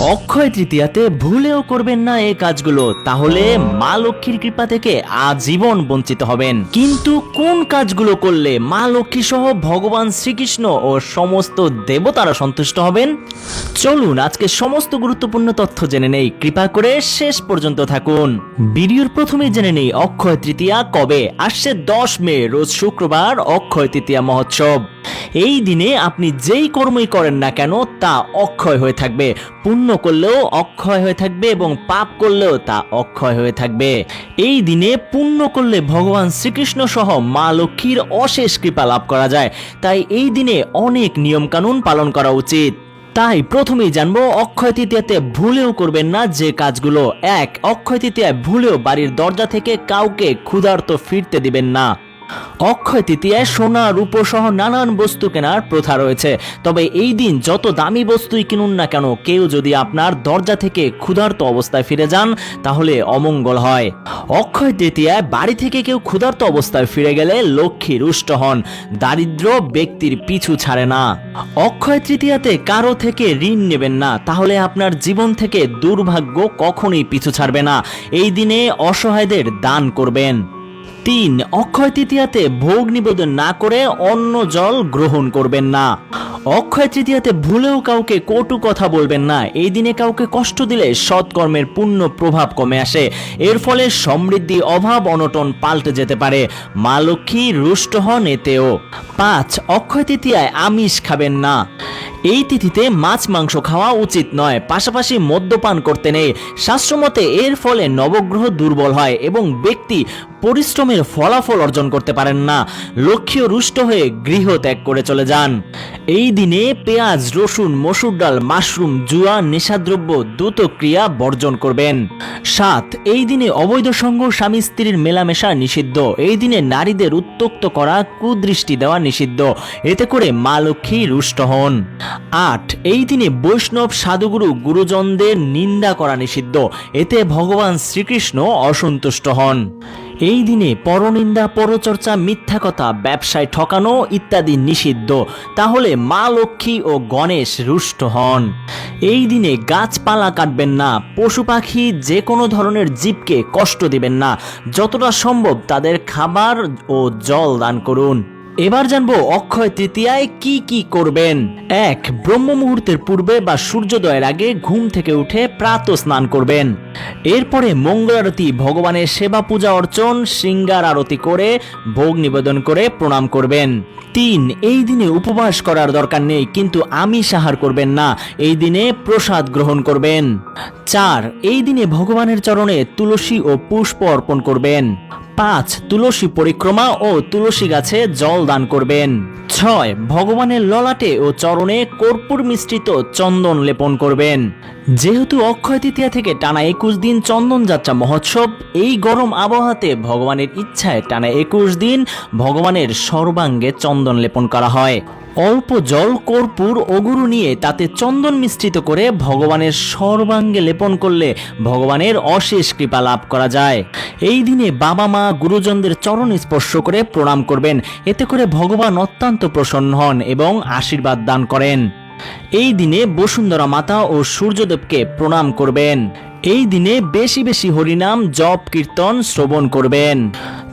অক্ষয় তৃতীয়াতে ভুলেও করবেন না এই কাজগুলো। তাহলে মা লক্ষ্মীর কৃপা থেকে আজীবন বঞ্চিত হবেন। কিন্তু কোন কাজগুলো করলে মা লক্ষ্মী সহ ভগবান শ্রীকৃষ্ণ ও সমস্ত দেবতারা সন্তুষ্ট হবেন? চলুন, আজকে সমস্ত গুরুত্বপূর্ণ তথ্য জেনে নেই। কৃপা করে শেষ পর্যন্ত থাকুন। ভিডিওর প্রথমে জেনে নেই অক্ষয় তৃতীয়া কবে আসছে দশ মে, রোজ শুক্রবার অক্ষয় তৃতীয়া মহোৎসব। এই দিনে আপনি যেই কর্মই করেন না কেন, তা অক্ষয় হয়ে থাকবে। পুণ্য করলেও অক্ষয় হয়ে থাকবে এবং পাপ করলেও তা অক্ষয় হয়ে থাকবে। এই দিনে পুণ্য করলে ভগবান শ্রীকৃষ্ণ সহ মা লক্ষ্মীর অশেষ কৃপা লাভ করা যায়। তাই এই দিনে অনেক নিয়মকানুন পালন করা উচিত। তাই প্রথমেই জানব, অক্ষয় তৃতীয়াতে ভুলেও করবেন না যে কাজগুলো। এক, অক্ষয় তৃতীয়ায় ভুলেও বাড়ির দরজা থেকে কাউকে ক্ষুধার্ত ফিরতে দিবেন না। অক্ষয় তৃতীয়ায় সোনা, রূপো সহ নানান বস্তু কেনার প্রথা রয়েছে। তবে এই দিন যত দামি বস্তুই কিনুন না কেন, কেউ যদি আপনার দরজা থেকে ক্ষুধার্ত অবস্থায় ফিরে যান, তাহলে অমঙ্গল হয়। অক্ষয় তৃতীয়ায় বাড়ি থেকে কেউ ক্ষুধার্ত অবস্থায় ফিরে গেলে লক্ষ্মী রুষ্ট হন। দারিদ্র ব্যক্তির পিছু ছাড়ে না। অক্ষয় তৃতীয়াতে কারও থেকে ঋণ নেবেন না, তাহলে আপনার জীবন থেকে দুর্ভাগ্য কখনোই পিছু ছাড়বে না। এই দিনে অসহায়দের দান করবেন। তিন অক্ষয় তৃতীয়াতে ভোগ নিবেদন না করে অন্ন জল গ্রহণ করবেন না। অক্ষয় তৃতীয়াতে ভুলেও কাউকে কটু কথা বলবেন না। এই দিনে কাউকে কষ্ট দিলে সৎকর্মের পূর্ণ প্রভাব কমে আসে। এর ফলে সমৃদ্ধি, অভাব, অনটন পাল্টে যেতে পারে। মা লক্ষ্মী রুষ্ট হন এতেও। পাঁচ, অক্ষয় তৃতীয়ায় আমিষ খাবেন না। এই তিথিতে মাছ মাংস খাওয়া উচিত নয়, পাশাপাশি মদ্যপান করতে নেই। শাস্ত্রমতে এর ফলে নবগ্রহ দুর্বল হয় এবং ব্যক্তি পরিশ্রমের ফলাফল অর্জন করতে পারেন না। লক্ষ্য রুষ্ট হয়ে গৃহ ত্যাগ করে চলে যান। এই দিনে পেঁয়াজ, রসুন, মসুর ডাল, মাশরুম, জুয়া, নেশাদ্রব্য দ্রুত ক্রিয়া বর্জন করবেন। সাত, এই দিনে অবৈধ সঙ্গ স্বামী স্ত্রীর মেলামেশা নিষিদ্ধ। এই দিনে নারীদের উত্তক্ত করা কুদৃষ্টি দেওয়া নিষিদ্ধ। এতে করে মা লক্ষ্মী রুষ্ট হন। আট, এই দিনে বৈষ্ণব সাধুগুরু গুরুজনদের নিন্দা করা নিষিদ্ধ। এতে ভগবান শ্রীকৃষ্ণ অসন্তুষ্ট হন। এই দিনে পরনিন্দা, পরচর্চা, মিথ্যা কথা, ব্যবসায় ঠকানো ইত্যাদি নিষিদ্ধ। তাহলে মা লক্ষ্মী ও গণেশ রুষ্ট হন। এই দিনে গাছপালা কাটবেন না, পশু পাখি যে কোনো ধরনের জীবকে কষ্ট দিবেন না। যতটা সম্ভব তাদের খাবার ও জল দান করুন। এবার জানব অক্ষয় তৃতীয়ায় কি কি করবেন। এক, ব্রহ্ম মুহূর্তের পূর্বে বা সূর্যোদয়ের আগে ঘুম থেকে উঠে প্রাত স্নান করবেন। এরপরে মঙ্গল আরতি, ভগবানের সেবা পূজা অর্চন, শৃঙ্গার আরতি করে ভোগ নিবেদন করে প্রণাম করবেন। তিন, এই দিনে উপবাস করার দরকার নেই, কিন্তু আমিষ আহার করবেন না, এই দিনে প্রসাদ গ্রহণ করবেন। চার, এই দিনে ভগবানের চরণে তুলসী ও পুষ্প অর্পণ করবেন। পাঁচ তুলসী পরিক্রমা ও তুলসী গাছে জল দান করবেন। ছয়, ভগবানের ললাটে ও চরণে কর্পূর মিশ্রিত চন্দন লেপন করবেন। যেহেতু অক্ষয় তৃতীয়া থেকে টানা একুশ দিন চন্দন যাত্রা মহোৎসব, এই গরম আবহাওয়াতে ভগবানের ইচ্ছায় টানা একুশ দিন ভগবানের সর্বাঙ্গে চন্দন লেপন করা হয়। অল্প জল কর্পূর অগুরু নিয়ে তাতে চন্দন মিশ্রিত করে ভগবানের সর্বাঙ্গে লেপন করলে ভগবানের অশেষ কৃপা লাভ করা যায়। এই দিনে বাবা মা গুরুজনদের চরণ স্পর্শ করে প্রণাম করবেন। এতে করে ভগবান অত্যন্ত প্রসন্ন হন এবং আশীর্বাদ দান করেন। এই দিনে বসুন্ধরা মাতা ও সূর্যদেবকে প্রণাম করবেন। এই দিনে বেশি বেশি হরিনাম, জপ, কীর্তন, শ্রবণ করবেন।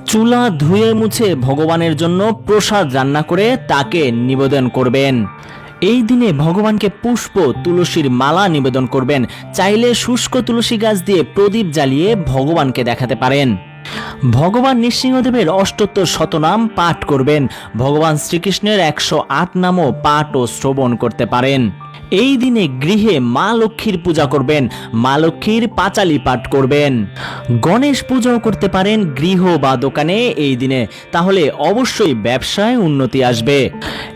চুলা ধুয়ে মুছে ভগবানের জন্য প্রসাদ রান্না করে তাকে নিবেদন করবেন। এই দিনে ভগবানকে পুষ্প, তুলসীর মালা নিবেদন করবেন। চাইলে শুষ্ক তুলসী গাছ দিয়ে প্রদীপ জ্বালিয়ে ভগবানকে দেখাতে পারেন। ভগবান নৃসিংহদেবের অষ্টোত্তর শতনাম পাঠ করবেন। ভগবান শ্রীকৃষ্ণের একশো আট নামও পাঠ ও শ্রবণ করতে পারেন। এই দিনে গৃহে মা লক্ষ্মীর পূজা করবেন, মা লক্ষ্মীর পাঁচালি পাঠ করবেন। গণেশ পূজাও করতে পারেন গৃহ বা দোকানে এই দিনে, তাহলে অবশ্যই ব্যবসায় উন্নতি আসবে।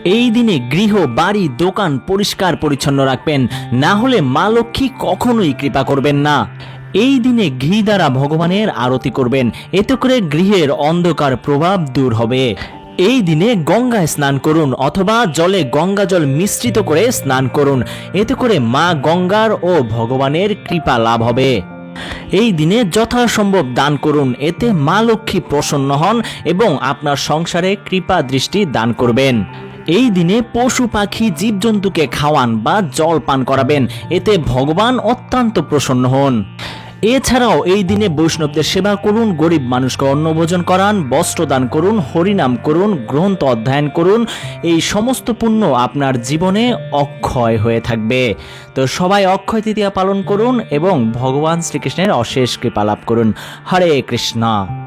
এই দিনে গৃহ, বাড়ি, দোকান পরিষ্কার পরিচ্ছন্ন রাখবেন, না হলে মা লক্ষ্মী কখনোই কৃপা করবেন না। এই দিনে ঘি দ্বারা ভগবানের আরতি করবেন, এতে করে গৃহের অন্ধকার প্রভাব দূর হবে। এই দিনে গঙ্গায় স্নান করুন অথবা জলে গঙ্গা জল মিশ্রিত করে স্নান করুন। এতে করে মা গঙ্গার ও ভগবানের কৃপা লাভ হবে। এই দিনে যথাসম্ভব দান করুন। এতে মা লক্ষ্মী প্রসন্ন হন এবং আপনার সংসারে কৃপা দৃষ্টি দান করবেন। এই দিনে পশু পাখি, জীবজন্তুকে খাওয়ান বা জল পান করাবেন। এতে ভগবান অত্যন্ত প্রসন্ন হন। এছাড়াও এই দিনে বৈষ্ণবদের সেবা করুন, গরিব মানুষকে অন্নভোজন করান, বস্ত্র দান করুন, হরিনাম করুন, গ্রন্থ অধ্যয়ন করুন, এই সমস্ত পুণ্য আপনার জীবনে অক্ষয় হয়ে থাকবে। তো সবাই অক্ষয় তৃতীয়া পালন করুন এবং ভগবান শ্রীকৃষ্ণের অশেষ কৃপা লাভ করুন। হরে কৃষ্ণা।